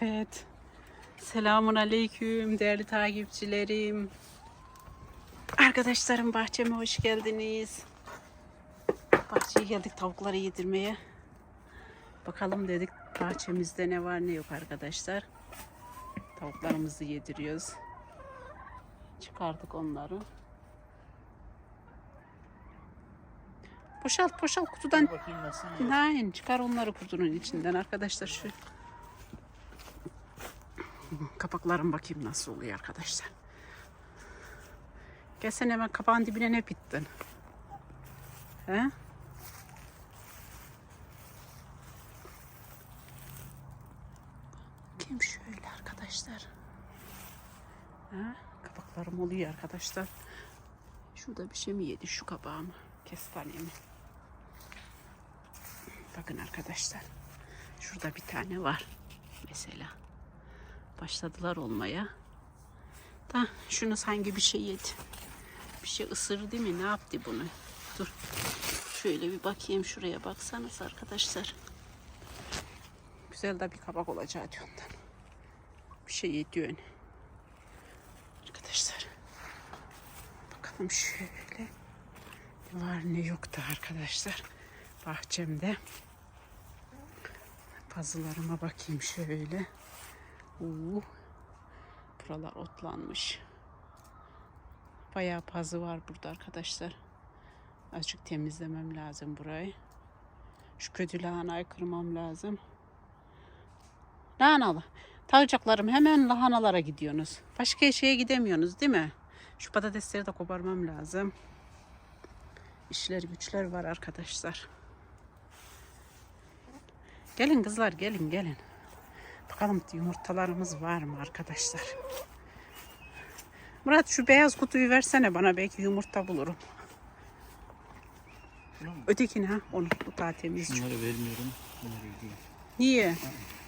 Evet. Selamun aleyküm değerli takipçilerim. Arkadaşlarım bahçeme hoş geldiniz. Bahçeye geldik tavukları yedirmeye. Bakalım dedik bahçemizde ne var ne yok arkadaşlar. Tavuklarımızı yediriyoruz. Çıkardık onları. Boşalt boşalt kutudan. Bakayım nasıl. Nein, çıkar onları kutunun içinden arkadaşlar şu. Kapaklarım bakayım nasıl oluyor arkadaşlar. Gelsen hemen kapağın dibine ne bittin? He? Kim şöyle arkadaşlar? Ha? Kapaklarım oluyor arkadaşlar. Şurada bir şey mi yedi şu kabağımı? Kestane mi? Bakın arkadaşlar. Şurada bir tane var. Mesela. Başladılar olmaya. Da şunu sanki bir şey yedi. Bir şey ısırdı değil mi? Ne yaptı bunu? Dur. Şöyle bir bakayım şuraya baksanız arkadaşlar. Güzel de bir kabak olacağı ondan. Bir şey yedi ön. Arkadaşlar. Bakalım şöyle. Var ne yok da arkadaşlar. Bahçemde. Pazılarıma bakayım şöyle. Oo, buralar otlanmış. Bayağı pazı var burada arkadaşlar. Azıcık temizlemem lazım burayı. Şu kötü lahanayı kırmam lazım. Lahanalı. Tavcaklarım hemen lahanalara gidiyorsunuz. Başka şeye gidemiyorsunuz değil mi? Şu patatesleri de koparmam lazım. İşler güçler var arkadaşlar. Gelin kızlar gelin gelin. Bakalım yumurtalarımız var mı arkadaşlar? Murat şu beyaz kutuyu versene bana belki yumurta bulurum. Ötekini ha onu bu daha temiz. Şunları vermiyorum. Bunları yediyor. Niye?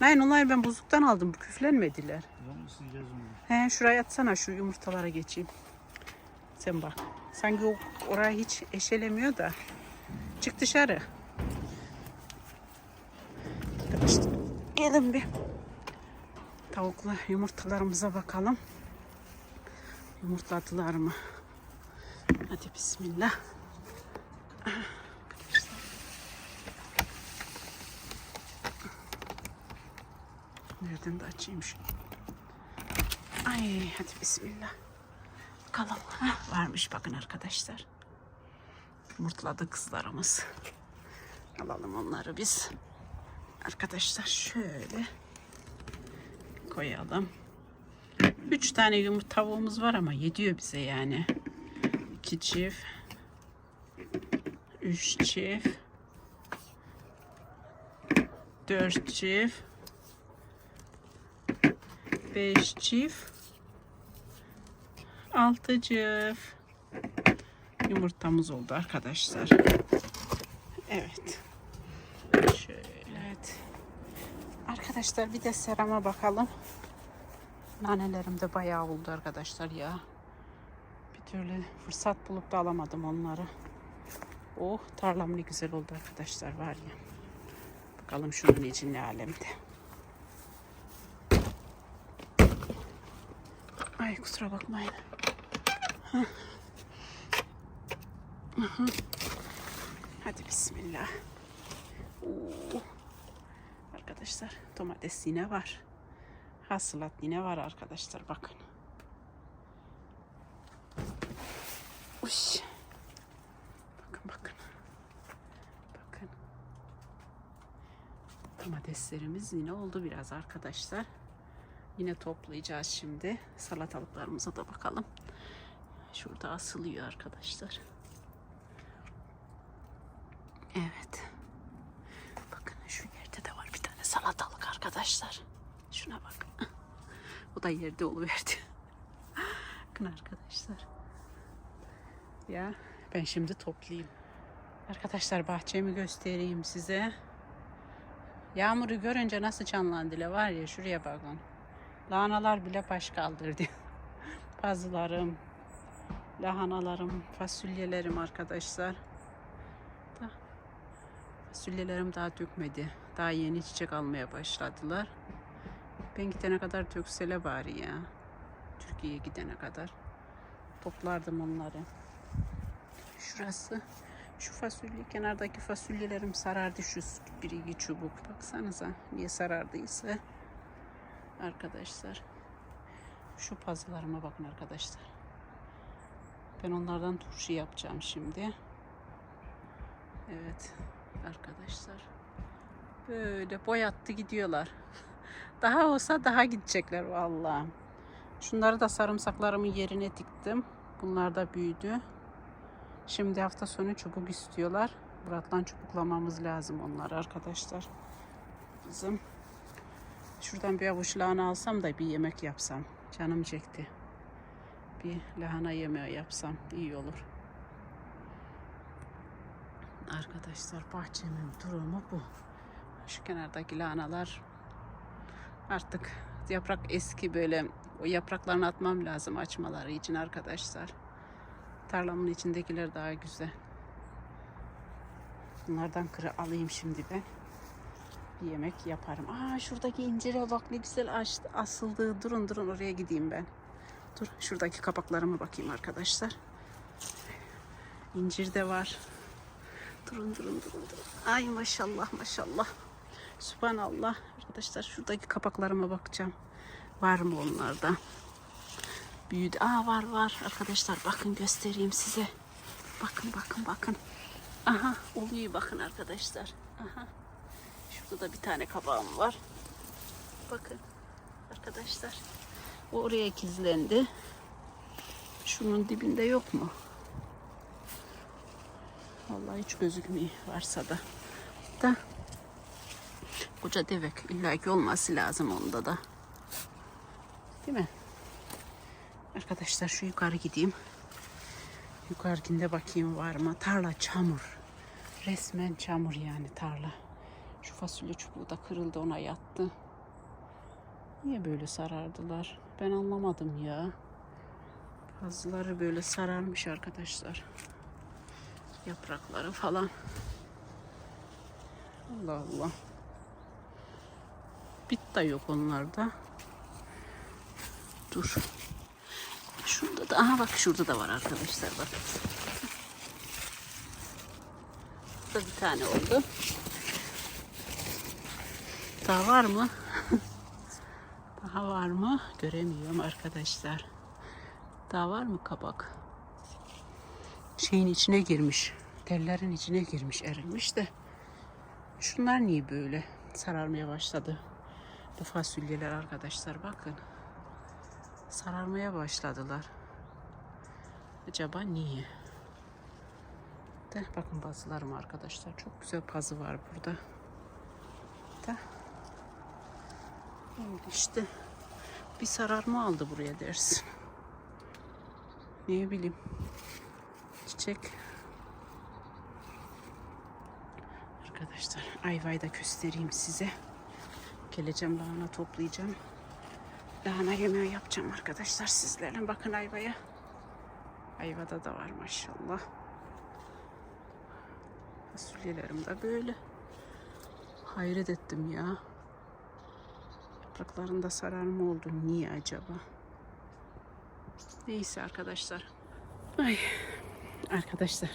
Hayır onları ben buzluktan aldım. Bu küflenmediler. He şuraya atsana şu yumurtalara geçeyim. Sen bak. Sanki o orayı hiç eşelemiyor da. Çık dışarı. Gelin bir. Tavuklu yumurtalarımıza bakalım. Yumurtladılar mı? Hadi bismillah. Nereden de açayım şu. Ay hadi bismillah. Bakalım. Heh, varmış bakın arkadaşlar. Yumurtladı kızlarımız. Alalım onları biz. Arkadaşlar şöyle koyalım. Üç tane yumurta tavuğumuz var ama yediyor bize yani. İki çift. Üç çift. Dört çift. Beş çift. Altı çift. Yumurtamız oldu arkadaşlar. Evet. Şöyle. Evet. Arkadaşlar bir de serama bakalım. Nanelerim de bayağı oldu arkadaşlar ya. Bir türlü fırsat bulup da alamadım onları. Oh tarlam ne güzel oldu arkadaşlar var ya. Bakalım şunun için ne alemde. Ay kusura bakmayın. Hadi bismillah. Oo. Arkadaşlar domates yine var. Hasılat yine var arkadaşlar bakın. Uş. Bakın bakın. Bakın. Domateslerimiz yine oldu biraz arkadaşlar. Yine toplayacağız şimdi. Salatalıklarımıza da bakalım. Şurada asılıyor arkadaşlar. Evet. Bakın şu yerde de var bir tane salatalık arkadaşlar. Şuna bak. O da yerde oluverdi. Bakın arkadaşlar. Ya ben şimdi toplayayım. Arkadaşlar bahçemi göstereyim size. Yağmuru görünce nasıl canlandı var ya şuraya bakın. Lahanalar bile baş kaldırdı. Pazılarım, lahanalarım, fasulyelerim arkadaşlar. Da fasulyelerim daha dökmedi. Daha yeni çiçek almaya başladılar. Ben gidene kadar töksele bari ya. Türkiye'ye gidene kadar. Toplardım onları. Şurası. Şu fasulye, kenardaki fasulyelerim sarardı şu bir iki çubuk. Baksanıza niye sarardıysa. Arkadaşlar. Şu pazılarıma bakın arkadaşlar. Ben onlardan turşu yapacağım şimdi. Evet arkadaşlar. Böyle boyattı gidiyorlar. Daha olsa daha gidecekler vallahi. Şunları da sarımsaklarımın yerine diktim. Bunlar da büyüdü. Şimdi hafta sonu çubuk istiyorlar. Murat'la çubuklamamız lazım onları arkadaşlar. Bizim şuradan bir avuç lahana alsam da bir yemek yapsam. Canım çekti. Bir lahana yemeği yapsam iyi olur. Arkadaşlar bahçemin durumu bu. Şu kenardaki lahanalar artık yaprak eski böyle o yapraklarını atmam lazım açmaları için arkadaşlar. Tarlamın içindekiler daha güzel. Bunlardan kırı alayım şimdi ben. Bir yemek yaparım. Aa şuradaki incire bak ne güzel açtı, asıldı. Durun durun oraya gideyim ben. Dur şuradaki kapaklarıma bakayım arkadaşlar. İncir de var. Durun durun durun durun. Ay maşallah maşallah. Subhanallah. Arkadaşlar şuradaki kapaklarıma bakacağım. Var mı onlarda? Büyüdü. Aa var var. Arkadaşlar bakın göstereyim size. Bakın bakın bakın. Aha oluyor bakın arkadaşlar. Aha. Şurada da bir tane kabağım var. Bakın arkadaşlar. Oraya ikizlendi. Şunun dibinde yok mu? Vallahi hiç gözükmüyor varsa. Da koca devek illaki olması lazım onda da. Değil mi? Arkadaşlar şu yukarı gideyim. Yukarıkinde bakayım var mı? Tarla çamur. Resmen çamur yani tarla. Şu fasulye çubuğu da kırıldı ona yattı. Niye böyle sarardılar? Ben anlamadım ya. Bazıları böyle sararmış arkadaşlar. Yaprakları falan. Allah Allah. Bit de yok onlarda. Dur. Şurada da, aha bak şurada da var arkadaşlar bak. Burada bir tane oldu. Daha var mı? Daha var mı? Göremiyorum arkadaşlar. Daha var mı kabak? Şeyin içine girmiş. Tellerin içine girmiş, erimiş de. Şunlar niye böyle sararmaya başladı? Bu fasulyeler arkadaşlar bakın. Sararmaya başladılar. Acaba niye? De bakın bazılarım arkadaşlar. Çok güzel pazı var burada. Da. Öyle işte. Bir sararma aldı buraya dersin. Ne bileyim. Çiçek. Arkadaşlar ayvayı da göstereyim size. Geleceğim lahana toplayacağım. Lahana yemeği yapacağım arkadaşlar sizlerle. Bakın ayvaya. Ayvada da var maşallah. Fasulyelerim de böyle. Hayret ettim ya. Yapraklarında sararma oldu. Niye acaba? Neyse arkadaşlar. Ay arkadaşlar.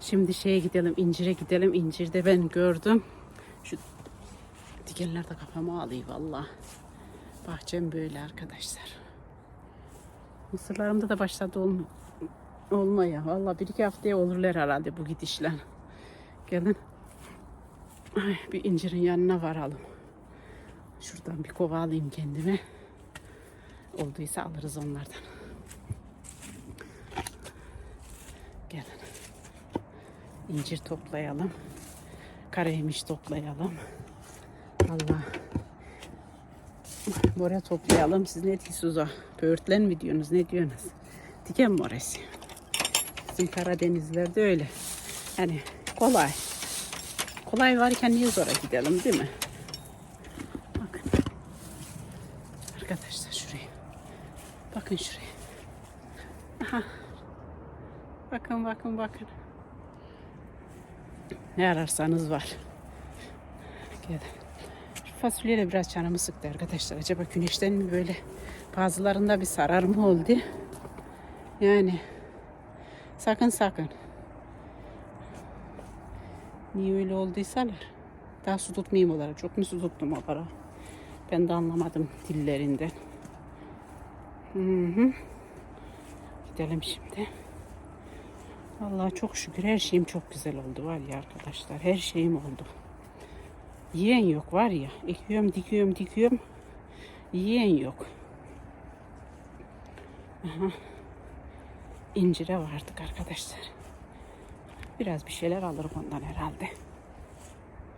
Şimdi şeye gidelim, incire gidelim. İncirde ben gördüm. Şu dikenler de kafama alıyor valla. Bahçem böyle arkadaşlar. Mısırlarımda da başladı olma, olmaya. Valla bir iki haftaya olurlar herhalde bu gidişle. Gelin. Ay, bir incirin yanına varalım. Şuradan bir kova alayım kendime. Olduysa alırız onlardan. Gelin. İncir toplayalım. Karayemiş toplayalım. Allah. Bora toplayalım. Siz ne diyorsunuz o? Böğürtlen mi diyorsunuz? Ne diyorsunuz? Diken mi orası? Bizim Karadenizlerde öyle. Yani kolay. Kolay varken niye zora gidelim değil mi? Bakın. Arkadaşlar şuraya. Bakın şuraya. Aha. Bakın bakın bakın. Ne ararsanız var. Gelin. Şu fasulye de biraz canımı sıktı arkadaşlar. Acaba güneşten mi böyle bazılarında bir sararma oldu? Yani sakın sakın. Niye öyle olduysalar. Daha su tutmayayım onlara. Çok mu su tuttum onlara? Ben de anlamadım dillerinden. Hı hı. Gidelim şimdi. Vallahi çok şükür her şeyim çok güzel oldu var ya arkadaşlar. Her şeyim oldu. Yiyen yok var ya. Ekiyorum, dikiyorum, dikiyorum. Yiyen yok. Aha. İncire vardık arkadaşlar. Biraz bir şeyler alırım ondan herhalde.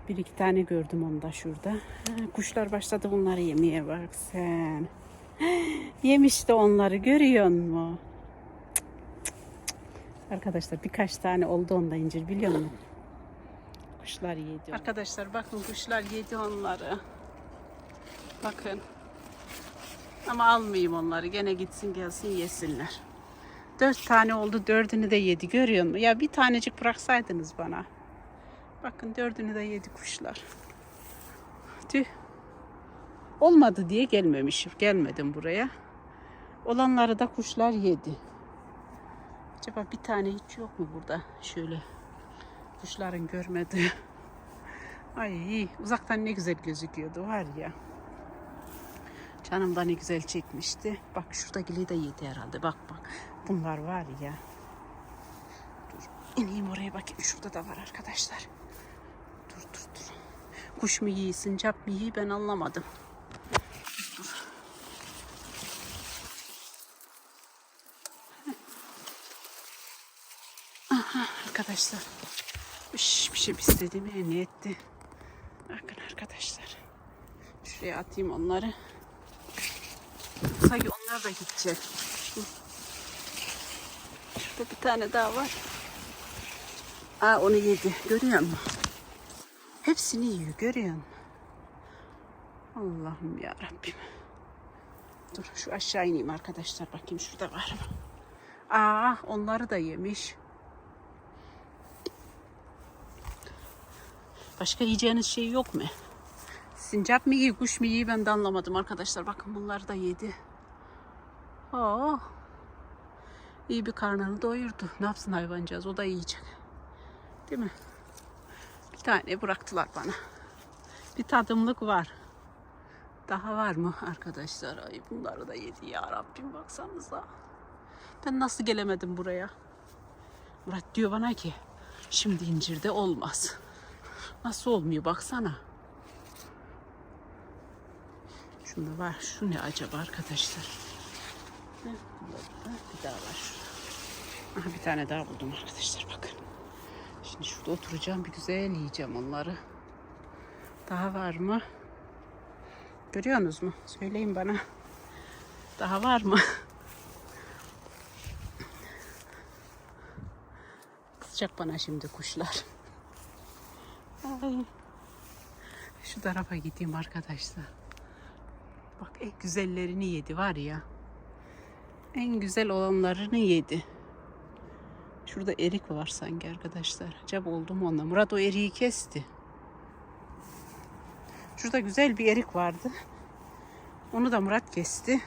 Bir iki tane gördüm onda şurada. Ha, kuşlar başladı bunları yemeye bak sen. Yemiş de onları görüyor musun? Arkadaşlar birkaç tane oldu onda incir biliyor musun? Kuşlar yedi. Arkadaşlar bakın kuşlar yedi onları. Bakın. Ama almayayım onları. Gene gitsin gelsin yesinler. Dört tane oldu. Dördünü de yedi. Görüyor musun? Ya bir tanecik bıraksaydınız bana. Bakın dördünü de yedi kuşlar. Tüh. Olmadı diye gelmemişim. Gelmedim buraya. Olanları da kuşlar yedi. Acaba bir tane hiç yok mu burada? Şöyle kuşların görmediği. Ay uzaktan ne güzel gözüküyordu var ya. Canım da ne güzel çekmişti. Bak şurada gili de yedi herhalde. Bak bak. Bunlar var ya. Dur. İneyim oraya bakayım. Şurada da var arkadaşlar. Dur dur dur. Kuş mu yiyor, sincap mı yiyor ben anlamadım. Aha arkadaşlar. Şey istediğimi ne etti. Bakın arkadaşlar. Şuraya atayım onları. Sanki onlar da gidecek. Şu- Şurada bir tane daha var. Aa onu yedi. Görüyor musun? Hepsini yiyor. Görüyor musun? Allah'ım ya Rabbim. Dur şu aşağı ineyim arkadaşlar. Bakayım şurada var mı? Aa onları da yemiş. Başka yiyeceğiniz şey yok mu? Sincap mı yiyor, kuş mu yiyor ben de anlamadım arkadaşlar. Bakın bunları da yedi. Aa, iyi bir karnını doyurdu. Ne yapsın hayvancağız? O da yiyecek. Değil mi? Bir tane bıraktılar bana. Bir tadımlık var. Daha var mı arkadaşlar? Ay bunları da yedi ya Rabbim baksanıza. Ben nasıl gelemedim buraya? Murat diyor bana ki şimdi incirde olmaz. Nasıl olmuyor baksana. Şunda var. Şu ne acaba arkadaşlar? Bir daha var. Aha, bir tane daha buldum arkadaşlar bakın. Şimdi şurada oturacağım bir güzel yiyeceğim onları. Daha var mı? Görüyorsunuz mu? Söyleyin bana. Daha var mı? Kızacak bana şimdi kuşlar. Şu tarafa gideyim arkadaşlar. Bak en güzellerini yedi var ya. En güzel olanlarını yedi. Şurada erik var sanki arkadaşlar. Acaba oldu mu onunla? Murat o eriği kesti. Şurada güzel bir erik vardı. Onu da Murat kesti.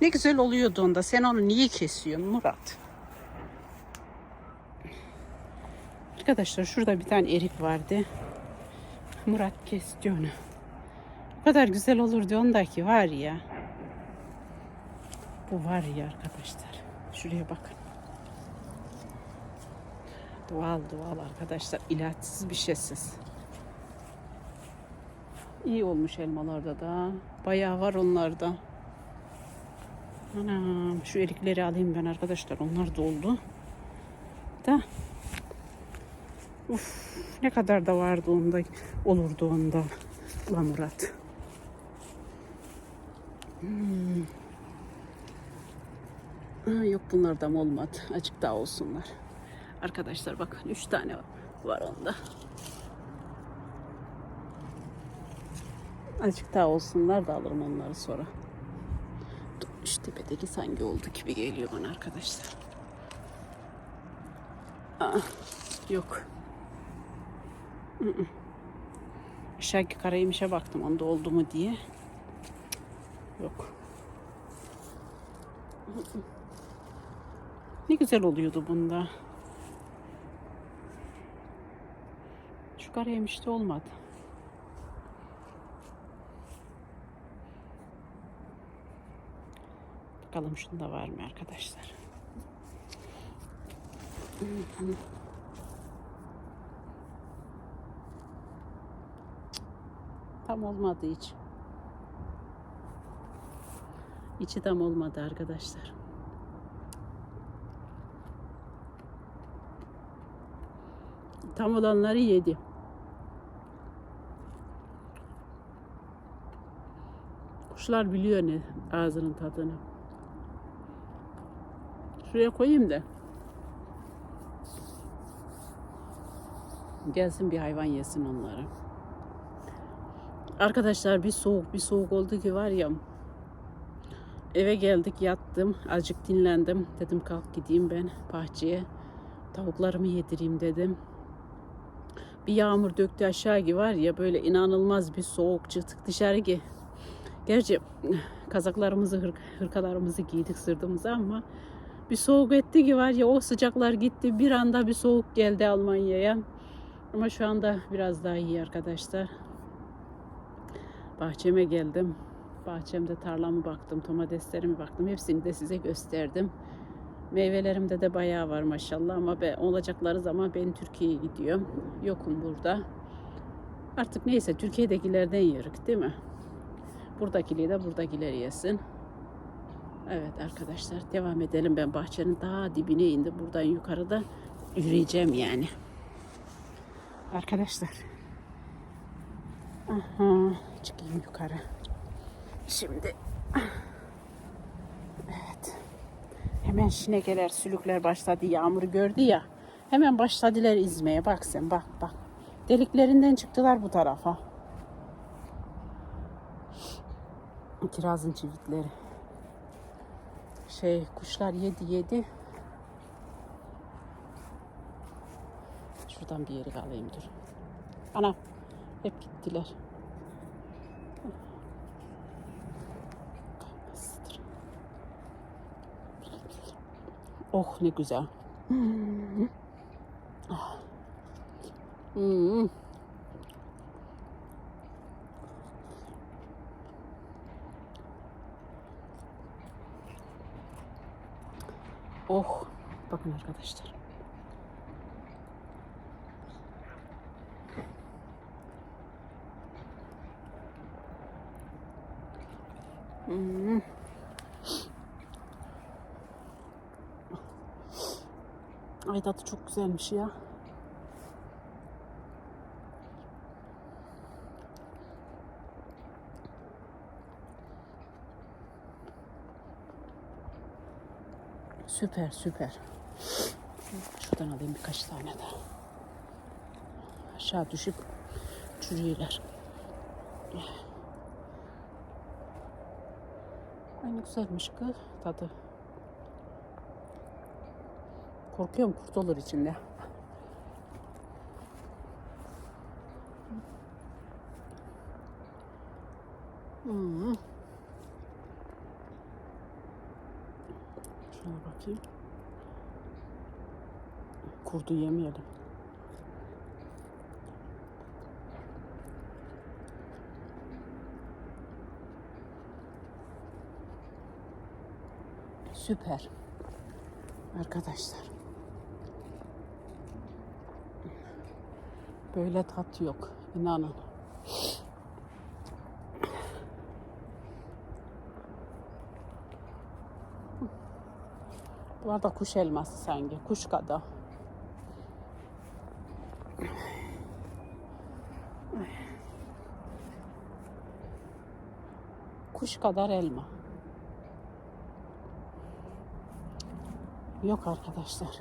Ne güzel oluyordu onda. Sen onu niye kesiyorsun Murat? Arkadaşlar şurada bir tane erik vardı. Murat kesti onu. O kadar güzel olurdu ondaki var ya. Bu var ya arkadaşlar. Şuraya bakın. Doğal doğal arkadaşlar. ilaçsız bir şeysiz. İyi olmuş elmalarda da. Bayağı var onlarda. Anam şu erikleri alayım ben arkadaşlar. Onlar doldu. Da. Uf, ne kadar da vardı onda. Olurdu onda. Ulan Murat. Hmm. Aa, yok bunlardan olmadı. Açık daha olsunlar. Arkadaşlar bakın 3 tane var onda. Azıcık daha olsunlar da alırım onları sonra. Şu tepedeki sanki oldu gibi geliyor bana arkadaşlar. Aa, yok. Aşağıki karayemişe baktım onda oldu mu diye. Yok. Ne güzel oluyordu bunda. Şu karayemişte olmadı. Bakalım şunda var mı arkadaşlar. Tam olmadı hiç. İçi tam olmadı arkadaşlar. Tam olanları yedi. Kuşlar biliyor ne ağzının tadını. Şuraya koyayım da. Gelsin bir hayvan yesin onları. Arkadaşlar bir soğuk bir soğuk oldu ki var ya. Eve geldik yattım. Azıcık dinlendim. Dedim kalk gideyim ben bahçeye. Tavuklarımı yedireyim dedim. Bir yağmur döktü aşağı gibi var ya böyle inanılmaz bir soğuk çıktık dışarı ki. Gerçi kazaklarımızı, hırk- hırkalarımızı giydik sırtımıza ama bir soğuk etti ki var ya o sıcaklar gitti. Bir anda bir soğuk geldi Almanya'ya. Ama şu anda biraz daha iyi arkadaşlar. Bahçeme geldim. Bahçemde tarlamı baktım, domateslerimi baktım. Hepsini de size gösterdim. Meyvelerimde de bayağı var maşallah ama ben, olacakları zaman ben Türkiye'ye gidiyorum. Yokum burada. Artık neyse Türkiye'dekilerden yürük değil mi? Buradakileri de buradakiler yesin. Evet arkadaşlar devam edelim. Ben bahçenin daha dibine indi. Buradan yukarıda yürüyeceğim yani. Arkadaşlar. Aha, çıkayım yukarı. Şimdi evet. Hemen şinekeler, sülükler başladı. Yağmuru gördü ya. Hemen başladılar izmeye. Bak sen bak bak. Deliklerinden çıktılar bu tarafa. Kirazın çivitleri. Şey kuşlar yedi yedi. Şuradan bir yeri alayım dur. Ana hep gittiler. Oh ne güzel. Hmm. Ah. Hmm. Oh. Bakın arkadaşlar. Hmm. Ay tadı çok güzelmiş ya. Süper süper. Şuradan alayım birkaç tane daha. Aşağı düşüp çürüyorlar. Ay ne güzelmiş kız tadı. Korkuyorum kurt olur içinde. Hmm. Şuna bakayım. Kurdu yemeyelim. Süper. Arkadaşlar. Böyle tat yok. İnanın. Bu arada kuş elması sanki. Kuş kadar. Kuş kadar elma. Yok arkadaşlar.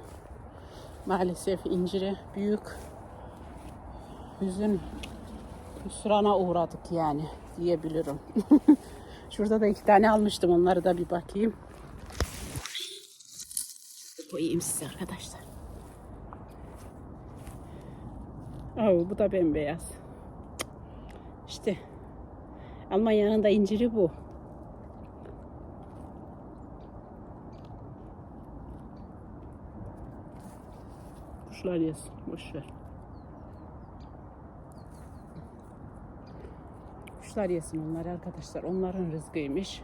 Maalesef incire büyük hüzün hüsrana uğradık yani diyebilirim. Şurada da iki tane almıştım. Onları da bir bakayım. Koyayım size arkadaşlar. Aa, bu da bembeyaz. İşte Almanya'nın da inciri bu. Kuşlar yesin. Boş Kuşlar yesin onlar arkadaşlar. Onların rızkıymış.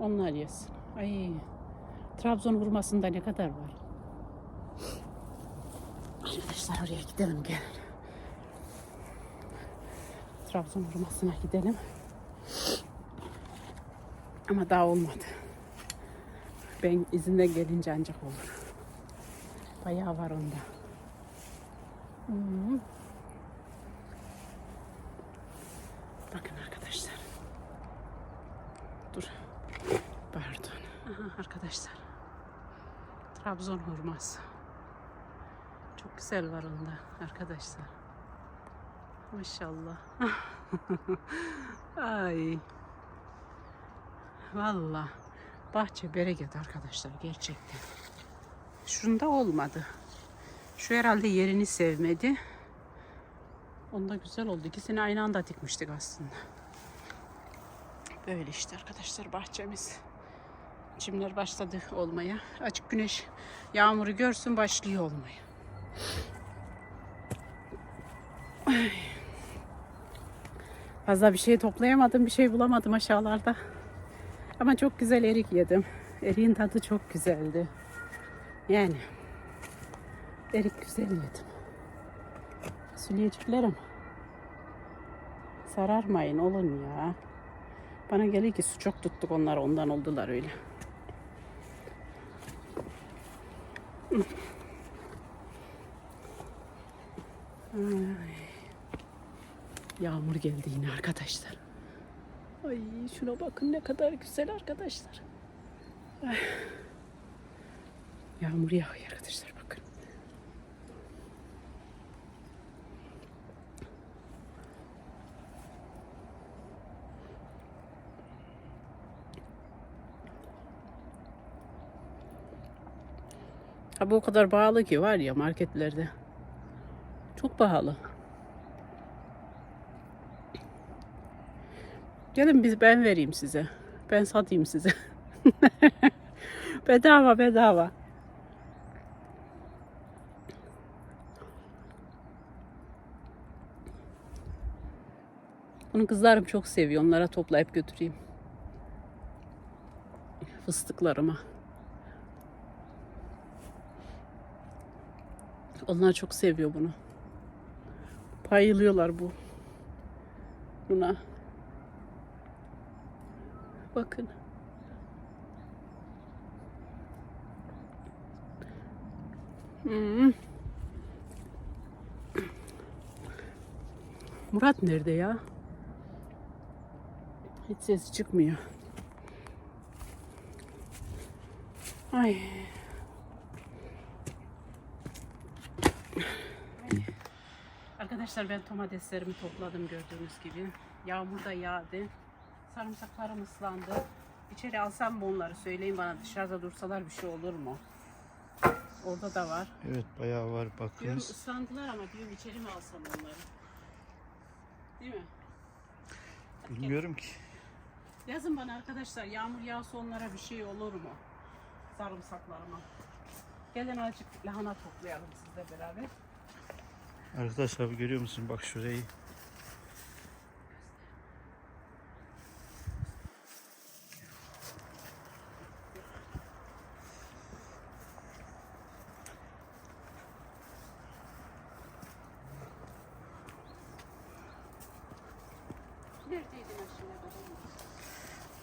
Onlar yesin. Ay. Trabzon hurmasında ne kadar var? Arkadaşlar oraya gidelim gel. Trabzon hurmasına gidelim. Ama daha olmadı. Ben izinden gelince ancak olur. Bayağı var onda. Hmm. Bakın arkadaşlar. Dur. Pardon. Aha, arkadaşlar. Trabzon hurması. Çok güzel var onda arkadaşlar. Maşallah. Ay. Valla. Bahçe bereket arkadaşlar gerçekten. Şunda olmadı. Şu herhalde yerini sevmedi. Onda güzel oldu. İkisini aynı anda dikmiştik aslında. Böyle işte arkadaşlar bahçemiz. Çimler başladı olmaya. Açık güneş yağmuru görsün başlıyor olmaya. Ay. Fazla bir şey toplayamadım, bir şey bulamadım aşağılarda. Ama çok güzel erik yedim. Eriğin tadı çok güzeldi. Yani erik güzel yedim. Süleyeceklerim. Sararmayın olun ya. Bana geliyor ki su çok tuttuk onlar ondan oldular öyle. Ay. Yağmur geldi yine arkadaşlar. Ay şuna bakın ne kadar güzel arkadaşlar. Ay. Yağmur yağıyor arkadaşlar bu o kadar pahalı ki var ya marketlerde. Çok pahalı. Gelin biz ben vereyim size. Ben satayım size. bedava bedava. Bunu kızlarım çok seviyor. Onlara toplayıp götüreyim. Fıstıklarıma. Onlar çok seviyor bunu. Bayılıyorlar bu. Buna. Bakın. Hmm. Murat nerede ya? Hiç ses çıkmıyor. Ay. Arkadaşlar ben domateslerimi topladım gördüğünüz gibi. Yağmur da yağdı. Sarımsaklarım ıslandı. İçeri alsam mı onları söyleyin bana dışarıda dursalar bir şey olur mu? Orada da var. Evet bayağı var Diyorum bakınız. ıslandılar ama diyorum içeri mi alsam onları? Değil mi? Bilmiyorum ki. Yazın bana arkadaşlar yağmur yağsa onlara bir şey olur mu? Sarımsaklarıma. Gelin azıcık lahana toplayalım sizle beraber. Arkadaşlar görüyor musun? Bak şurayı.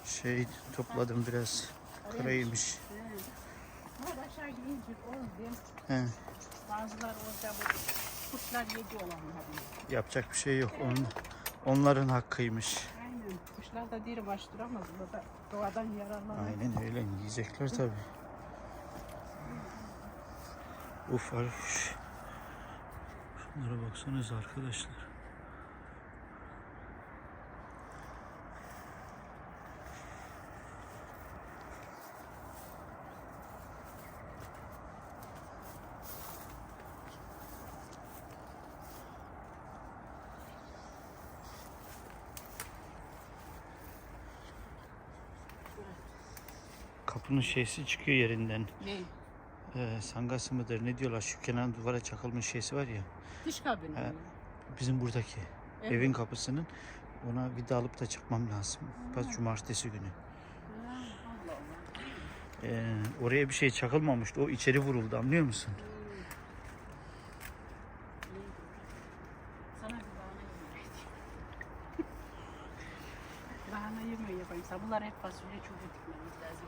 Şey topladım biraz. Karaymış. He, bazılar orada bu kuşlar yedi olanlar. yapacak bir şey yok. Onun, onların hakkıymış. Aynen. Kuşlar da diri baş duramaz. Burada doğadan yararlanır. Aynen öyle yiyecekler tabi. Uf Arif. Şunlara baksanıza arkadaşlar. Kapının şeysi çıkıyor yerinden. Ne? Ee, sangası mıdır ne diyorlar şu kenar duvara çakılmış şeysi var ya. Dış kabini. He. mi? Bizim buradaki Evet. evin kapısının ona vida alıp da çıkmam lazım. Bak cumartesi günü. Ee, oraya bir şey çakılmamıştı. O içeri vuruldu anlıyor musun? Lahana yemeği yapayım. Bunlar hep fasulye çok dikmemiz lazım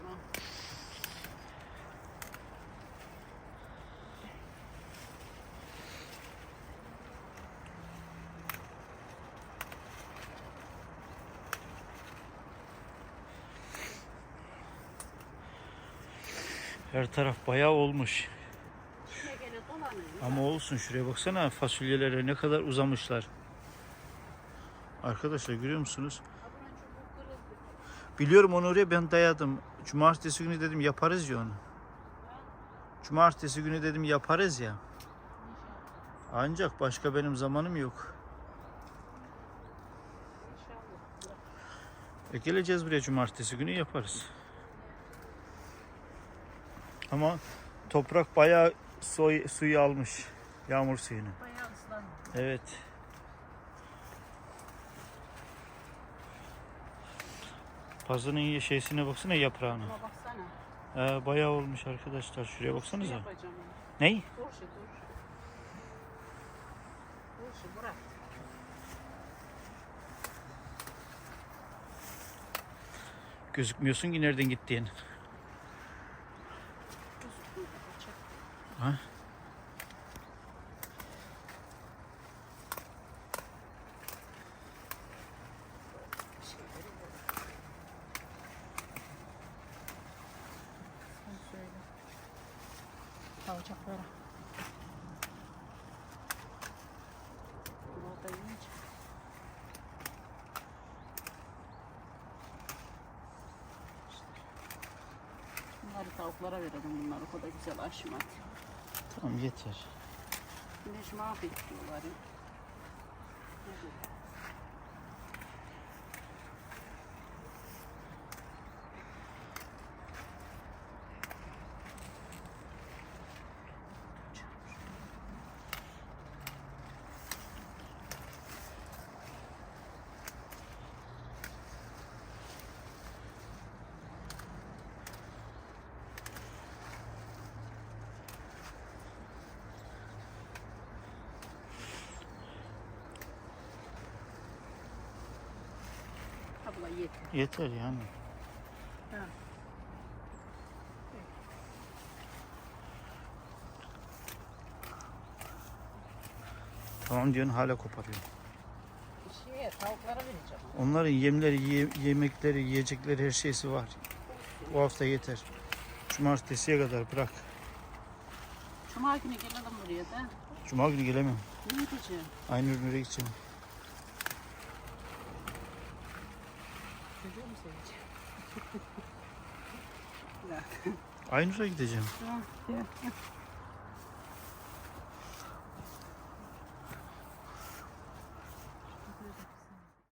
Her taraf bayağı olmuş. Ama olsun şuraya baksana fasulyelere ne kadar uzamışlar. Arkadaşlar görüyor musunuz? Biliyorum onu oraya ben dayadım. Cumartesi günü dedim yaparız ya onu. Cumartesi günü dedim yaparız ya. Ancak başka benim zamanım yok. E geleceğiz buraya cumartesi günü yaparız. Ama toprak bayağı soy, suyu almış. Yağmur suyunu. Bayağı ıslandı. Evet. Pazının şeysine baksana yaprağına. Ama baksana. Ee, bayağı olmuş arkadaşlar. Şuraya baksanıza. Ney? Dur şu dur. Dur şu bırak. Gözükmüyorsun ki nereden gittiğin. Dur dur. Çek. Ha? Şeyleri de. Sen söyle. Tavuklara. Bunlar da yiyince. Bunları tavuklara verelim bunlar o kadar güzel aşmadı. Tamam yeter. Güneş mahvetti bunları. Yeter. Yeter yani. Ha. Tamam diyorsun hala koparıyor. Şeye tavuklara vereceğim. Onların yemleri, ye- yemekleri, yiyecekleri her şeysi var. Bu hafta yeter. Cumartesiye kadar bırak. Cuma günü gelelim buraya da. Cuma günü gelemem. Ne diyeceğim? Aynı ürünlere gideceğim. Çocuğu mu seveceğim? Ya. Aynur'a gideceğim. Ya.